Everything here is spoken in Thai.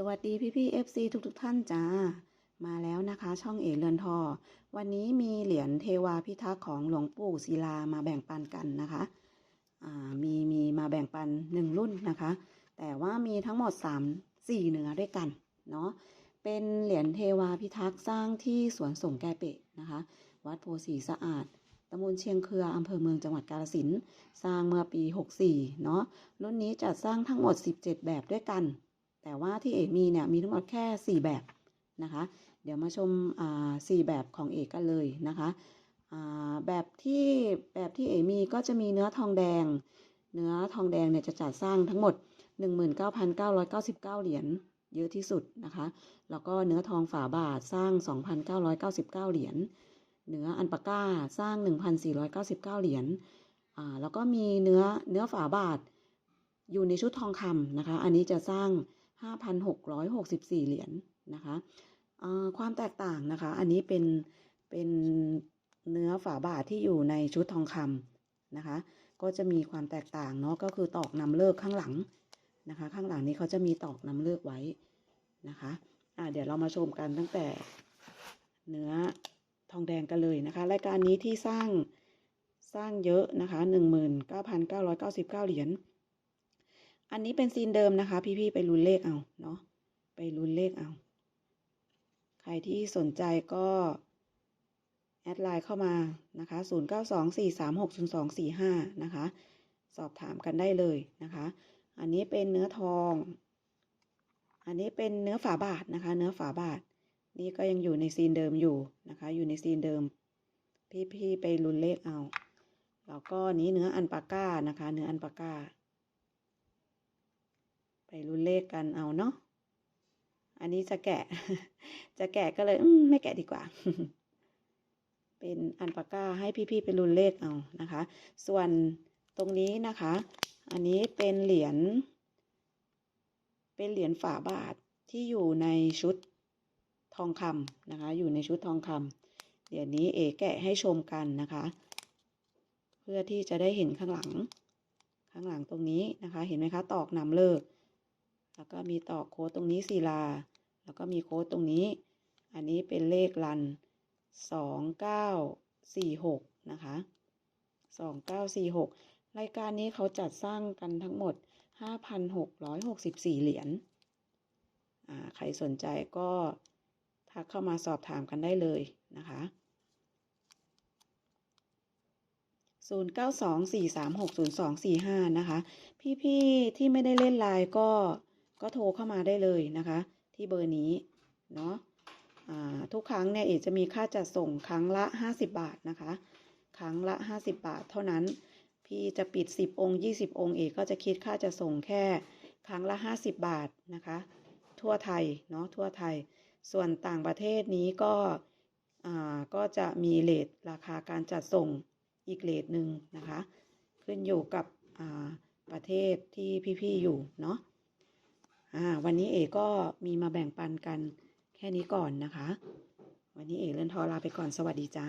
สวัสดีพี่พี่เอฟซีทุกทุกท่านจ้า มาแล้วนะคะช่องเอเรือนทอ วันนี้มีเหรียญเทวาพิทักษ์ของหลวงปู่ศิลามาแบ่งปันกันนะคะมีมีมาแบ่งปันหนึ่งรุ่นนะคะ แต่ว่ามีทั้งหมด3 4เนื้อด้วยกันเนาะเป็นเหรียญเทวาพิทักษ์สร้างที่สวนสงแกเปะนะคะ วัดโพสีสะอาดตำบลเชียงเครืออำเภอเมืองจังหวัดกาฬสินสร้างเมื่อปี 64 เนาะรุ่นนี้จัดสร้างทั้งหมด 17 แบบด้วยกัน แต่ว่าที่เอกมีเนี่ยมีทั้งหมดแค่ 4 แบบนะคะ เดี๋ยวมาชมอ่า4แบบของเอกกันเลยนะคะอ่าแบบที่แบบที่เอกมีก็จะมีเนื้อทองแดง เนื้อทองแดงเนี่ยจะจัดสร้างทั้งหมด 19,999 เหรียญเยอะที่สุดนะคะ แล้วก็เนื้อทองฝาบาทสร้าง 2,999 เหรียญ เนื้ออันปาก้าสร้าง 1,499 เหรียญ อ่า แล้วก็มีเนื้อเนื้อฝาบาทอยู่ในชุดทองคำนะคะ อันนี้จะสร้าง 5,664 เหรียญนะคะความแตกต่างนะคะ อันนี้เป็นเป็นเนื้อฝาบาทที่อยู่ในชุดทองคำนะคะ ก็จะมีความแตกต่างเนาะก็คือตอกนำเลิกข้างหลังนะคะ ข้างหลังนี้เขาจะมีตอกนำเลิกไว้นะคะอ่าเดี๋ยวเรามาชมกันตั้งแต่เนื้อทองแดงกันเลยนะคะ รายการนี้ที่สร้างสร้างเยอะนะคะ 19,999 เหรียญ อันนี้เป็นซีนเดิมนะคะ พี่ๆไปลุ้นเลขเอาเนาะไปลุ้นเลขเอา ใครที่สนใจก็แอดไลน์เข้ามานะคะ0924360245นะคะ สอบถามกันได้เลยนะคะ อันนี้เป็นเนื้อทอง อันนี้เป็นเนื้อฝาบาทนะคะ เนื้อฝาบาท นี่ก็ยังอยู่ในซีนเดิมอยู่นะคะ อยู่ในซีนเดิม พี่ๆไปลุ้นเลขเอา แล้วก็นี้เนื้ออันปาก้านะคะ เนื้ออันปาก้า ไปรุ่นเลขกันเอาเนาะ อันนี้จะแกะ จะแกะก็เลยมไม่แกะดีกว่า เป็นอันปากกาให้พี่ๆไปรุนเลขเอานะคะ ส่วนตรงนี้นะคะ อันนี้เป็นเหรียญ เป็นเหรียญฝาบาทที่อยู่ในชุดทองคำนะคะ อยู่ในชุดทองคำเหรียญนี้เอแกะให้ชมกันนะคะ เพื่อที่จะได้เห็นข้างหลัง ข้างหลังตรงนี้นะคะ เห็นไหมคะ ตอกนำเลิก แล้วก็มีต่อโค้ดตรงนี้ศิลา แล้วก็มีโค้ดตรงนี้ อันนี้เป็นเลขรันสองเก้าสี่หกนะคะสองเก้าสี่หกรายการนี้เขาจัดสร้างกันทั้งหมดห้าพันหกร้อยหกสิบสี่เหรียญใครสนใจก็ทักเข้ามาสอบถามกันได้เลยนะคะ0924360245 นะคะ พี่ ๆ ที่ไม่ได้เล่นไลน์ก็ ก็โทรเข้ามาได้เลยนะคะ ที่เบอร์นี้เนาะทุกครั้งเนี่ยเอกจะมีค่าจัดส่งครั้งละ 50 บาทนะคะ ครั้งละ 50 บาทเท่านั้น พี่จะปิด 10 องค์ 20 องค์เอกก็จะคิดค่าจะส่งแค่ครั้งละ 50 บาทนะคะ ทั่วไทยเนาะทั่วไทย ส่วนต่างประเทศนี้ก็ก็จะมีเลทราคาการจัดส่งอีกเลทหนึ่งนะคะ ขึ้นอยู่กับประเทศที่พี่ๆอยู่เนาะ อ่าวันนี้เอกก็มีมาแบ่งปันกันแค่นี้ก่อนนะคะ วันนี้เอกเล่นทอลาไปก่อนสวัสดีจ้า